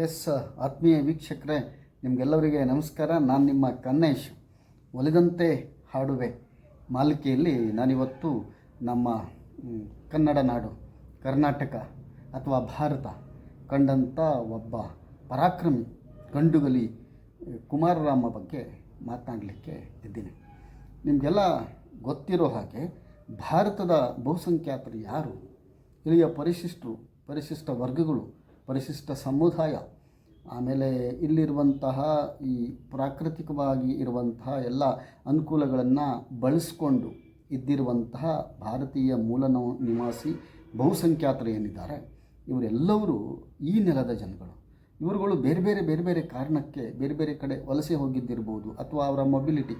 S ಆತ್ಮೀಯ ವೀಕ್ಷಕರೇ ನಿಮಗೆಲ್ಲರಿಗೆ ನಮಸ್ಕಾರ. ನಾನು ನಿಮ್ಮ ಕನ್ನೇಶ್. ಒಲಿದಂತೆ ಹಾಡುವೆ. ಮಾಲಿಕೆಯಲ್ಲಿ ನಾನಿವತ್ತು ನಮ್ಮ ಕನ್ನಡ ನಾಡು, ಕರ್ನಾಟಕ ಅಥವಾ ಭಾರತ ಕಂಡಂಥ ಒಬ್ಬ ಪರಾಕ್ರಮಿ ಗಂಡುಗಲಿ, ಕುಮಾರರಾಮ ಬಗ್ಗೆ ಮಾತನಾಡಲಿಕ್ಕೆ ಇದ್ದೀನಿ. ನಿಮಗೆಲ್ಲ ಗೊತ್ತಿರೋ ಹಾಗೆ ಭಾರತದ ಬಹುಸಂಖ್ಯಾತರು ಯಾರು? ಇಲ್ಲಿಯ ಪರಿಶಿಷ್ಟರು ಪರಿಶಿಷ್ಟ ವರ್ಗಗಳು ಪರಿಶಿಷ್ಟ ಸಮುದಾಯ, ಆಮೇಲೆ ಇಲ್ಲಿರುವಂತಹ ಈ ಪ್ರಾಕೃತಿಕವಾಗಿ ಇರುವಂತಹ ಎಲ್ಲ ಅನುಕೂಲಗಳನ್ನು ಬಳಸ್ಕೊಂಡು ಇದ್ದಿರುವಂತಹ ಭಾರತೀಯ ಮೂಲ ನಿವಾಸಿ ಬಹುಸಂಖ್ಯಾತರು ಏನಿದ್ದಾರೆ ಇವರೆಲ್ಲವರು ಈ ನೆಲದ ಜನಗಳು. ಇವರುಗಳು ಬೇರೆ ಬೇರೆ ಬೇರೆ ಬೇರೆ ಕಾರಣಕ್ಕೆ ಬೇರೆ ಬೇರೆ ಕಡೆ ವಲಸೆ ಹೋಗಿದ್ದಿರ್ಬೋದು ಅಥವಾ ಅವರ ಮೊಬಿಲಿಟಿ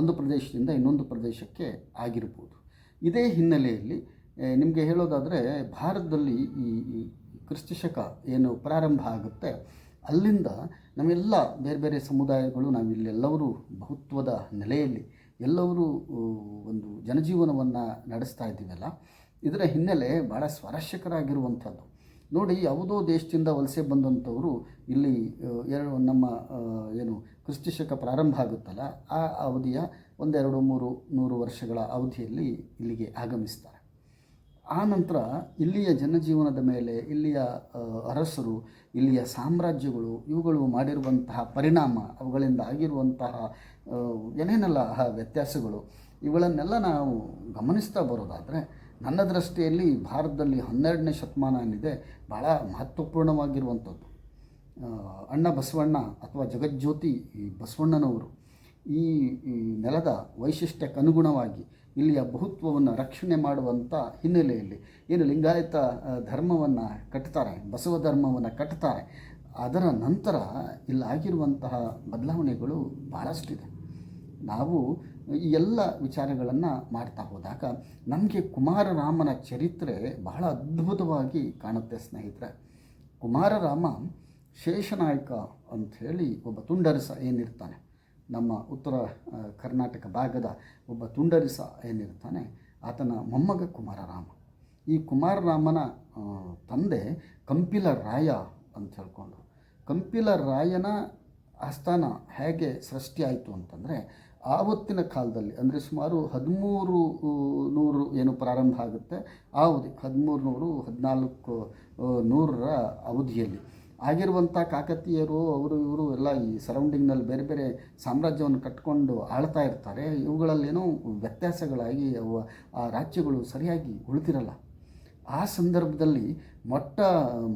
ಒಂದು ಪ್ರದೇಶದಿಂದ ಇನ್ನೊಂದು ಪ್ರದೇಶಕ್ಕೆ ಆಗಿರ್ಬೋದು. ಇದೇ ಹಿನ್ನೆಲೆಯಲ್ಲಿ ನಿಮಗೆ ಹೇಳೋದಾದರೆ ಭಾರತದಲ್ಲಿ ಈ ಕ್ರಿಸ್ತಶಕ ಏನು ಪ್ರಾರಂಭ ಆಗುತ್ತೆ, ಅಲ್ಲಿಂದ ನಮ್ಮೆಲ್ಲ ಬೇರೆ ಬೇರೆ ಸಮುದಾಯಗಳು, ನಾವಿಲ್ಲೆಲ್ಲರೂ ಬಹುತ್ವದ ನೆಲೆಯಲ್ಲಿ ಎಲ್ಲರೂ ಒಂದು ಜನಜೀವನವನ್ನು ನಡೆಸ್ತಾ ಇದ್ದೀವಲ್ಲ, ಇದರ ಹಿನ್ನೆಲೆ ಭಾಳ ಸ್ವಾರಸ್ಯಕರಾಗಿರುವಂಥದ್ದು. ನೋಡಿ, ಯಾವುದೋ ದೇಶದಿಂದ ವಲಸೆ ಬಂದಂಥವರು ಇಲ್ಲಿ ಎರಡು, ನಮ್ಮ ಏನು ಕ್ರಿಸ್ತಶಕ ಪ್ರಾರಂಭ ಆಗುತ್ತಲ್ಲ, ಆ ಅವಧಿಯ ಒಂದೆರಡು, ಮೂರು, ನೂರು ವರ್ಷಗಳ ಅವಧಿಯಲ್ಲಿ ಇಲ್ಲಿಗೆ ಆಗಮಿಸ್ತಾರೆ. ಆ ನಂತರ ಇಲ್ಲಿಯ ಜನಜೀವನದ ಮೇಲೆ ಇಲ್ಲಿಯ ಅರಸರು, ಇಲ್ಲಿಯ ಸಾಮ್ರಾಜ್ಯಗಳು ಇವುಗಳು ಮಾಡಿರುವಂತಹ ಪರಿಣಾಮ, ಅವುಗಳಿಂದ ಆಗಿರುವಂತಹ ಏನೇನೆಲ್ಲ ವ್ಯತ್ಯಾಸಗಳು, ಇವುಗಳನ್ನೆಲ್ಲ ನಾವು ಗಮನಿಸ್ತಾ ಬರೋದಾದರೆ ನನ್ನ ದೃಷ್ಟಿಯಲ್ಲಿ ಭಾರತದಲ್ಲಿ ಹನ್ನೆರಡನೇ ಶತಮಾನ ಏನಿದೆ ಭಾಳ ಮಹತ್ವಪೂರ್ಣವಾಗಿರುವಂಥದ್ದು. ಅಣ್ಣ ಬಸವಣ್ಣ ಅಥವಾ ಜಗಜ್ಯೋತಿ ಬಸವಣ್ಣನವರು ಈ ನೆಲದ ವೈಶಿಷ್ಟ್ಯಕ್ಕೆ ಅನುಗುಣವಾಗಿ ಇಲ್ಲಿಯ ಬಹುತ್ವವನ್ನು ರಕ್ಷಣೆ ಮಾಡುವಂಥ ಹಿನ್ನೆಲೆಯಲ್ಲಿ ಏನು ಲಿಂಗಾಯತ ಧರ್ಮವನ್ನು ಕಟ್ತಾರೆ, ಬಸವ ಧರ್ಮವನ್ನು ಕಟ್ತಾರೆ, ಅದರ ನಂತರ ಇಲ್ಲಾಗಿರುವಂತಹ ಬದಲಾವಣೆಗಳು ಭಾಳಷ್ಟಿದೆ ನಾವು ಈ ಎಲ್ಲ ವಿಚಾರಗಳನ್ನು ಮಾಡ್ತಾ ಹೋದಾಗ ನಮಗೆ ಕುಮಾರರಾಮನ ಚರಿತ್ರೆ ಬಹಳ ಅದ್ಭುತವಾಗಿ ಕಾಣುತ್ತೆ ಸ್ನೇಹಿತರೆ. ಕುಮಾರರಾಮ ಶೇಷನಾಯಕ ಅಂಥೇಳಿ ಒಬ್ಬ ತುಂಡರಸ ಏನಿರ್ತಾನೆ ನಮ್ಮ ಉತ್ತರ ಕರ್ನಾಟಕ ಭಾಗದ ಒಬ್ಬ ತುಂಡರಿಸ ಏನಿರ್ತಾನೆ, ಆತನ ಮೊಮ್ಮಗ ಕುಮಾರರಾಮ. ಈ ಕುಮಾರರಾಮನ ತಂದೆ ಕಂಪಿಲ ರಾಯ ಅಂತ ಹೇಳ್ಕೊಂಡು. ಕಂಪಿಲ ರಾಯನ ಆಸ್ಥಾನ ಹೇಗೆ ಸೃಷ್ಟಿಯಾಯಿತು ಅಂತಂದರೆ, ಆವತ್ತಿನ ಕಾಲದಲ್ಲಿ, ಅಂದರೆ ಸುಮಾರು ಹದಿಮೂರು ನೂರು ಏನು ಪ್ರಾರಂಭ ಆಗುತ್ತೆ, ಆ ಅವಧಿ, ಹದಿಮೂರು ನೂರು, ಹದಿನಾಲ್ಕು ನೂರರ ಅವಧಿಯಲ್ಲಿ. ಆಗಿರುವಂಥ ಕಾಕತೀಯರು, ಅವರು ಇವರು ಎಲ್ಲ ಈ ಸರೌಂಡಿಂಗ್ನಲ್ಲಿ ಬೇರೆ ಬೇರೆ ಸಾಮ್ರಾಜ್ಯವನ್ನು ಕಟ್ಕೊಂಡು ಆಳ್ತಾ ಇರ್ತಾರೆ. ಇವುಗಳಲ್ಲೇನೋ ವ್ಯತ್ಯಾಸಗಳಾಗಿ ಅವು ಆ ರಾಜ್ಯಗಳು ಸರಿಯಾಗಿ ಉಳಿದಿರಲ್ಲ. ಆ ಸಂದರ್ಭದಲ್ಲಿ ಮೊಟ್ಟ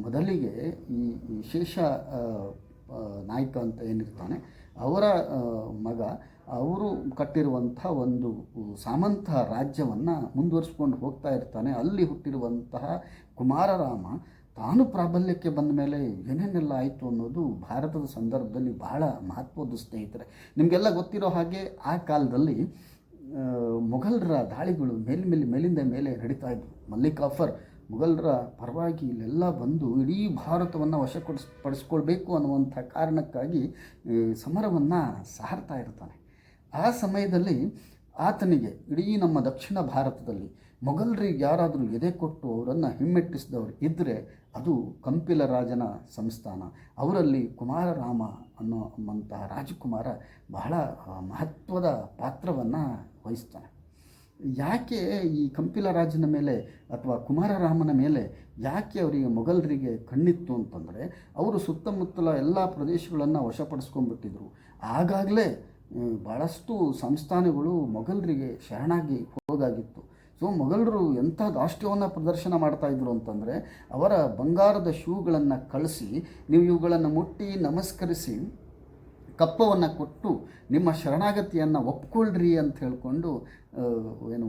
ಮೊದಲಿಗೆ ಈ ಶೇಷ ನಾಯಕ ಅಂತ ಏನಿರ್ತಾನೆ, ಅವರ ಮಗ, ಅವರು ಕಟ್ಟಿರುವಂಥ ಒಂದು ಸಾಮಂತ ರಾಜ್ಯವನ್ನು ಮುಂದುವರಿಸ್ಕೊಂಡು ಹೋಗ್ತಾ ಇರ್ತಾನೆ. ಅಲ್ಲಿ ಹುಟ್ಟಿರುವಂತಹ ಕುಮಾರರಾಮ ತಾನು ಪ್ರಾಬಲ್ಯಕ್ಕೆ ಬಂದ ಮೇಲೆ ಏನೇನೆಲ್ಲ ಆಯಿತು ಅನ್ನೋದು ಭಾರತದ ಸಂದರ್ಭದಲ್ಲಿ ಬಹಳ ಮಹತ್ವದ ಸ್ನೇಹಿತರೆ. ನಿಮಗೆಲ್ಲ ಗೊತ್ತಿರೋ ಹಾಗೆ ಆ ಕಾಲದಲ್ಲಿ ಮೊಘಲರ ದಾಳಿಗಳು ಮೇಲ್ಮೇಲೆ ಮೇಲಿಂದ ಮೇಲೆ ನಡೀತಾ ಇದ್ವು. ಮಲ್ಲಿಕಾಫರ್ ಮೊಘಲರ ಪರವಾಗಿ ಇಲ್ಲೆಲ್ಲ ಬಂದು ಇಡೀ ಭಾರತವನ್ನು ವಶಪಡಿಸ್ ಪಡಿಸ್ಕೊಳ್ಬೇಕು ಅನ್ನುವಂಥ ಕಾರಣಕ್ಕಾಗಿ ಸಮರವನ್ನು ಸಾರ್ತಾ ಇರ್ತಾನೆ. ಆ ಸಮಯದಲ್ಲಿ ಆತನಿಗೆ, ಇಡೀ ನಮ್ಮ ದಕ್ಷಿಣ ಭಾರತದಲ್ಲಿ ಮೊಘಲರಿಗೆ ಯಾರಾದರೂ ಎದೆ ಕೊಟ್ಟು ಅವರನ್ನು ಹಿಮ್ಮೆಟ್ಟಿಸಿದವರು ಇದ್ದರೆ ಅದು ಕಂಪಿಲ ರಾಜನ ಸಂಸ್ಥಾನ. ಅವರಲ್ಲಿ ಕುಮಾರರಾಮ ಅನ್ನೋ ರಾಜಕುಮಾರ ಬಹಳ ಮಹತ್ವದ ಪಾತ್ರವನ್ನು ವಹಿಸ್ತಾನೆ. ಯಾಕೆ ಈ ಕಂಪಿಲ ರಾಜನ ಮೇಲೆ ಅಥವಾ ಕುಮಾರರಾಮನ ಮೇಲೆ ಯಾಕೆ ಅವರಿಗೆ ಮೊಘಲರಿಗೆ ಕಣ್ಣಿತ್ತು ಅಂತಂದರೆ, ಅವರು ಸುತ್ತಮುತ್ತಲ ಎಲ್ಲ ಪ್ರದೇಶಗಳನ್ನು ವಶಪಡಿಸ್ಕೊಂಡ್ಬಿಟ್ಟಿದ್ರು. ಆಗಾಗಲೇ ಭಾಳಷ್ಟು ಸಂಸ್ಥಾನಗಳು ಮೊಘಲರಿಗೆ ಶರಣಾಗಿ ಹೋಗಾಗಿತ್ತು. ಸೊ ಮೊಘಲರು ಎಂಥ ದಾಷ್ಟ್ಯವನ್ನು ಪ್ರದರ್ಶನ ಮಾಡ್ತಾ ಇದ್ರು ಅಂತಂದರೆ, ಅವರ ಬಂಗಾರದ ಶೂಗಳನ್ನು ಕಳಿಸಿ, ನೀವು ಇವುಗಳನ್ನು ಮುಟ್ಟಿ ನಮಸ್ಕರಿಸಿ ಕಪ್ಪವನ್ನು ಕೊಟ್ಟು ನಿಮ್ಮ ಶರಣಾಗತಿಯನ್ನು ಒಪ್ಕೊಳ್ರಿ ಅಂತ ಹೇಳಿಕೊಂಡು ಏನು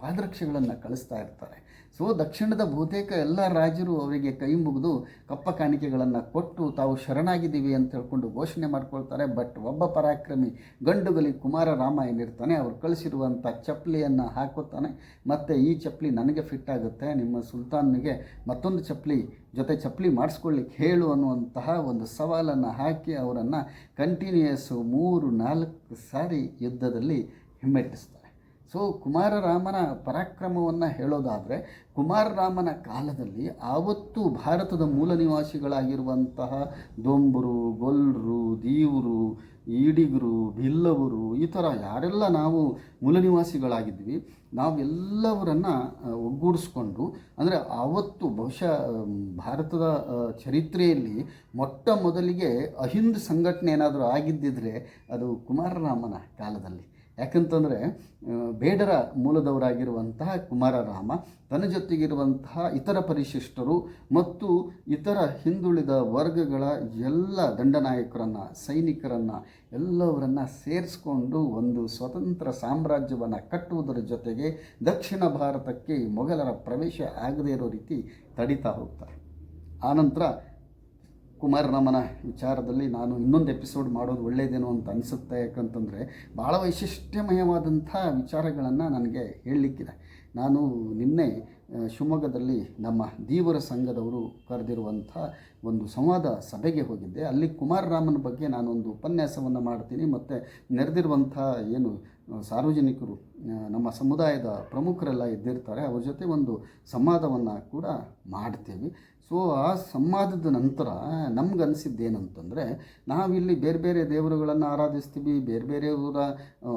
ಪಾದರಕ್ಷೆಗಳನ್ನು ಕಳಿಸ್ತಾ ಇರ್ತಾರೆ. ಸೊ ದಕ್ಷಿಣದ ಬಹುತೇಕ ಎಲ್ಲ ರಾಜರು ಅವರಿಗೆ ಕೈ ಮುಗಿದು ಕಪ್ಪ ಕಾಣಿಕೆಗಳನ್ನು ಕೊಟ್ಟು ತಾವು ಶರಣಾಗಿದ್ದೀವಿ ಅಂತ ಹೇಳ್ಕೊಂಡು ಘೋಷಣೆ ಮಾಡ್ಕೊಳ್ತಾರೆ. ಬಟ್ ಒಬ್ಬ ಪರಾಕ್ರಮಿ ಗಂಡುಗಲಿ ಕುಮಾರರಾಮ ಏನಿರ್ತಾನೆ ಅವ್ರು ಕಳಿಸಿರುವಂಥ ಚಪ್ಪಲಿಯನ್ನು ಹಾಕೋತಾನೆ. ಮತ್ತು ಈ ಚಪ್ಪಲಿ ನನಗೆ ಫಿಟ್ ಆಗುತ್ತೆ. ನಿಮ್ಮ ಸುಲ್ತಾನ್ನಿಗೆ ಮತ್ತೊಂದು ಚಪ್ಪಲಿ ಜೊತೆ ಚಪ್ಪಲಿ ಮಾಡಿಸ್ಕೊಳ್ಳಿಕ್ಕೆ ಹೇಳು ಅನ್ನುವಂತಹ ಒಂದು ಸವಾಲನ್ನು ಹಾಕಿ ಅವರನ್ನು ಕಂಟಿನ್ಯೂಯಸ್ಸು ಮೂರು ನಾಲ್ಕು ಸಾರಿ ಯುದ್ಧದಲ್ಲಿ ಹಿಮ್ಮೆಟ್ಟಿಸ್ತಾರೆ. ಸೊ ಕುಮಾರರಾಮನ ಪರಾಕ್ರಮವನ್ನು ಹೇಳೋದಾದರೆ, ಕುಮಾರರಾಮನ ಕಾಲದಲ್ಲಿ ಆವತ್ತು ಭಾರತದ ಮೂಲ ನಿವಾಸಿಗಳಾಗಿರುವಂತಹ ದೊಂಬರು, ಗೊಲ್ರು, ದೀವರು, ಈಡಿಗರು, ಬಿಲ್ಲವರು ಈ ಥರ ಯಾರೆಲ್ಲ ನಾವು ಮೂಲ ನಿವಾಸಿಗಳಾಗಿದ್ವಿ, ನಾವೆಲ್ಲವರನ್ನು ಒಗ್ಗೂಡಿಸ್ಕೊಂಡು, ಅಂದರೆ ಆವತ್ತು ಬಹುಶಃ ಭಾರತದ ಚರಿತ್ರೆಯಲ್ಲಿ ಮೊಟ್ಟ ಮೊದಲಿಗೆ ಅಹಿಂದ್ ಸಂಘಟನೆ ಏನಾದರೂ ಆಗಿದ್ದಿದ್ರೆ ಅದು ಕುಮಾರರಾಮನ ಕಾಲದಲ್ಲಿ. ಯಾಕಂತಂದರೆ ಬೇಡರ ಮೂಲದವರಾಗಿರುವಂತಹ ಕುಮಾರರಾಮ ತನ್ನ ಜೊತೆಗಿರುವಂತಹ ಇತರ ಪರಿಶಿಷ್ಟರು ಮತ್ತು ಇತರ ಹಿಂದುಳಿದ ವರ್ಗಗಳ ಎಲ್ಲ ದಂಡನಾಯಕರನ್ನು ಸೈನಿಕರನ್ನು ಎಲ್ಲವರನ್ನು ಸೇರಿಸ್ಕೊಂಡು ಒಂದು ಸ್ವತಂತ್ರ ಸಾಮ್ರಾಜ್ಯವನ್ನು ಕಟ್ಟುವುದರ ಜೊತೆಗೆ ದಕ್ಷಿಣ ಭಾರತಕ್ಕೆ ಮೊಘಲರ ಪ್ರವೇಶ ಆಗದೇ ಇರೋ ರೀತಿ ತಡಿತಾ ಹೋಗ್ತಾರೆ. ಆನಂತರ ಕುಮಾರರಾಮನ ವಿಚಾರದಲ್ಲಿ ನಾನು ಇನ್ನೊಂದು ಎಪಿಸೋಡ್ ಮಾಡೋದು ಒಳ್ಳೆಯದೇನೋ ಅಂತ ಅನಿಸುತ್ತೆ. ಯಾಕಂತಂದರೆ ಭಾಳ ವೈಶಿಷ್ಟ್ಯಮಯವಾದಂಥ ವಿಚಾರಗಳನ್ನು ನನಗೆ ಹೇಳಲಿಕ್ಕಿದೆ. ನಾನು ನಿನ್ನೆ ಶಿವಮೊಗ್ಗದಲ್ಲಿ ನಮ್ಮ ದೀವರ ಸಂಘದವರು ಕರೆದಿರುವಂಥ ಒಂದು ಸಂವಾದ ಸಭೆಗೆ ಹೋಗಿದ್ದೆ. ಅಲ್ಲಿ ಕುಮಾರರಾಮನ ಬಗ್ಗೆ ನಾನೊಂದು ಉಪನ್ಯಾಸವನ್ನು ಮಾಡ್ತೀನಿ. ಮತ್ತು ನೆರೆದಿರುವಂಥ ಏನು ಸಾರ್ವಜನಿಕರು ನಮ್ಮ ಸಮುದಾಯದ ಪ್ರಮುಖರೆಲ್ಲ ಇದ್ದಿರ್ತಾರೆ ಅವ್ರ ಜೊತೆ ಒಂದು ಸಂವಾದವನ್ನು ಕೂಡ ಮಾಡ್ತೀವಿ. ಸೊ, ಆ ಸಂವಾದದ ನಂತರ ನಮ್ಗನ್ಸಿದ್ದೇನಂತಂದರೆ, ನಾವಿಲ್ಲಿ ಬೇರೆ ಬೇರೆ ದೇವರುಗಳನ್ನು ಆರಾಧಿಸ್ತೀವಿ, ಬೇರೆ ಬೇರೆಯವರ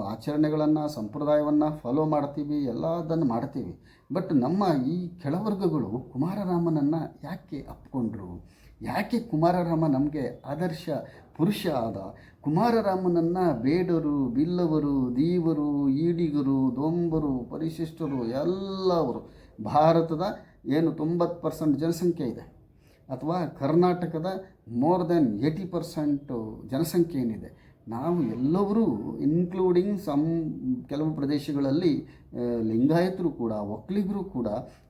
ಆಚರಣೆಗಳನ್ನು, ಸಂಪ್ರದಾಯವನ್ನು ಫಾಲೋ ಮಾಡ್ತೀವಿ, ಎಲ್ಲದನ್ನು ಮಾಡ್ತೀವಿ. ಬಟ್ ನಮ್ಮ ಈ ಕೆಳವರ್ಗಗಳು ಕುಮಾರರಾಮನನ್ನು ಯಾಕೆ ಅಪ್ಕೊಂಡ್ರು? ಯಾಕೆ ಕುಮಾರರಾಮ ನಮಗೆ ಆದರ್ಶ ಪುರುಷ ಆದ? ಕುಮಾರರಾಮನನ್ನು ಬೇಡರು, ಬಿಲ್ಲವರು, ದೀವರು, ಈಡಿಗರು, ದೊಂಬರು, ಪರಿಶಿಷ್ಟರು ಎಲ್ಲವರು. ಭಾರತದ ಏನು ತೊಂಬತ್ತು ಪರ್ಸೆಂಟ್ ಜನಸಂಖ್ಯೆ ಇದೆ? ಅಥವಾ ಕರ್ನಾಟಕದ ಮೋರ್ ದೆನ್ ಏಯ್ಟಿ ಪರ್ಸೆಂಟು ಜನಸಂಖ್ಯೆ ಏನಿದೆ? ನಾವು ಎಲ್ಲರೂ ಇನ್ಕ್ಲೂಡಿಂಗ್ ಸಮ್ ಕೆಲವು ಪ್ರದೇಶಗಳಲ್ಲಿ ಲಿಂಗಾಯತರು ಕೂಡ ಒಕ್ಕಲಿಗರು ಕೂಡ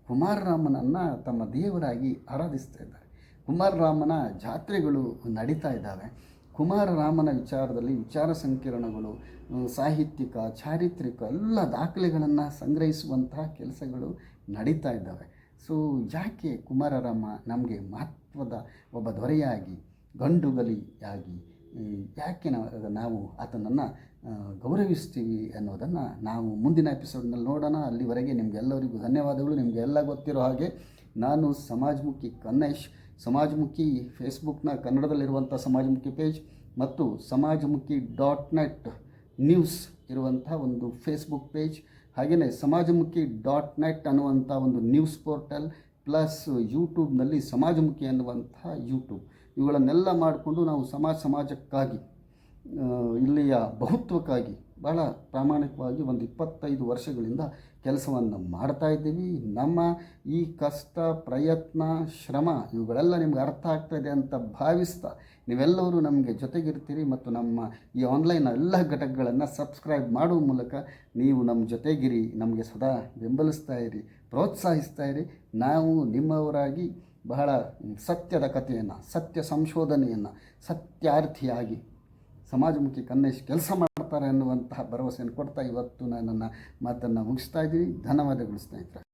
ಕುಮಾರರಾಮನನ್ನು ತಮ್ಮ ದೇವರಾಗಿ ಆರಾಧಿಸ್ತಾ ಕುಮಾರರಾಮನ ಜಾತ್ರೆಗಳು ನಡೀತಾ ಇದ್ದಾವೆ. ಕುಮಾರರಾಮನ ವಿಚಾರದಲ್ಲಿ ವಿಚಾರ ಸಂಕಿರಣಗಳು ಸಾಹಿತ್ಯಿಕ, ಚಾರಿತ್ರಿಕ ಎಲ್ಲ ದಾಖಲೆಗಳನ್ನು ಸಂಗ್ರಹಿಸುವಂತಹ ಕೆಲಸಗಳು ನಡೀತಾ ಇದ್ದಾವೆ. ಸೊ, ಯಾಕೆ ಕುಮಾರರಾಮ ನಮಗೆ ಮಹತ್ವದ ಒಬ್ಬ ದೊರೆಯಾಗಿ, ಗಂಡುಗಲಿಯಾಗಿ ಯಾಕೆ ನಾವು ನಾವು ಆತನನ್ನು ಗೌರವಿಸ್ತೀವಿ ಅನ್ನೋದನ್ನು ನಾವು ಮುಂದಿನ ಎಪಿಸೋಡ್ನಲ್ಲಿ ನೋಡೋಣ. ಅಲ್ಲಿವರೆಗೆ ನಿಮಗೆಲ್ಲರಿಗೂ ಧನ್ಯವಾದಗಳು. ನಿಮಗೆಲ್ಲ ಗೊತ್ತಿರೋ ಹಾಗೆ ನಾನು ಸಮಾಜಮುಖಿ ಕನ್ನೇಶ್ ಸಮಾಜಮುಖಿ ಫೇಸ್ಬುಕ್ನ ಕನ್ನಡದಲ್ಲಿರುವಂಥ ಸಮಾಜಮುಖಿ ಪೇಜ್ ಮತ್ತು ಸಮಾಜಮುಖಿ ಡಾಟ್ ನೆಟ್ ನ್ಯೂಸ್ ಇರುವಂಥ ಒಂದು ಫೇಸ್ಬುಕ್ ಪೇಜ್. ಹಾಗೆಯೇ ಸಮಾಜಮುಖಿ ಡಾಟ್ ನೆಟ್ ಅನ್ನುವಂಥ ಒಂದು ನ್ಯೂಸ್ ಪೋರ್ಟಲ್ ಪ್ಲಸ್ ಯೂಟ್ಯೂಬ್ನಲ್ಲಿ ಸಮಾಜಮುಖಿ ಅನ್ನುವಂಥ ಯೂಟ್ಯೂಬ್. ಇವುಗಳನ್ನೆಲ್ಲ ಮಾಡಿಕೊಂಡು ನಾವು ಸಮಾಜ ಸಮಾಜಕ್ಕಾಗಿ ಇಲ್ಲಿಯ ಬಹುತ್ವಕ್ಕಾಗಿ ಬಹಳ ಪ್ರಾಮಾಣಿಕವಾಗಿ ಒಂದು ಇಪ್ಪತ್ತೈದು ವರ್ಷಗಳಿಂದ ಕೆಲಸವನ್ನು ಮಾಡ್ತಾ ಇದ್ದೀವಿ. ನಮ್ಮ ಈ ಕಷ್ಟ, ಪ್ರಯತ್ನ, ಶ್ರಮ ಇವುಗಳೆಲ್ಲ ನಿಮ್ಗೆ ಅರ್ಥ ಆಗ್ತಾ ಇದೆ ಅಂತ ಭಾವಿಸ್ತಾ ನೀವೆಲ್ಲರೂ ನಮಗೆ ಜೊತೆಗಿರ್ತೀರಿ ಮತ್ತು ನಮ್ಮ ಈ ಆನ್ಲೈನ್ ಎಲ್ಲ ಘಟಕಗಳನ್ನು ಸಬ್ಸ್ಕ್ರೈಬ್ ಮಾಡುವ ಮೂಲಕ ನೀವು ನಮ್ಮ ಜೊತೆಗಿರಿ, ನಮಗೆ ಸದಾ ಬೆಂಬಲಿಸ್ತಾ ಇರಿ, ಪ್ರೋತ್ಸಾಹಿಸ್ತಾ ಇರಿ. ನಾವು ನಿಮ್ಮವರಾಗಿ ಬಹಳ ಸತ್ಯದ ಕಥೆಯನ್ನು, ಸತ್ಯ ಸಂಶೋಧನೆಯನ್ನು, ಸತ್ಯಾರ್ಥಿಯಾಗಿ ಸಮಾಜಮುಖಿ ಕನ್ನೇಶ್ ಕೆಲಸ ಮಾಡ್ತಾರೆ ಅನ್ನುವಂತಹ ಭರವಸೆಯನ್ನು ಕೊಡ್ತಾ ಇವತ್ತು ನಾನು ನನ್ನ ಮಾತನ್ನು ಮುಗಿಸ್ತಾ ಇದ್ದೀನಿ ಧನ್ಯವಾದಗಳು ಸ್ನೇಹಿತರೆ.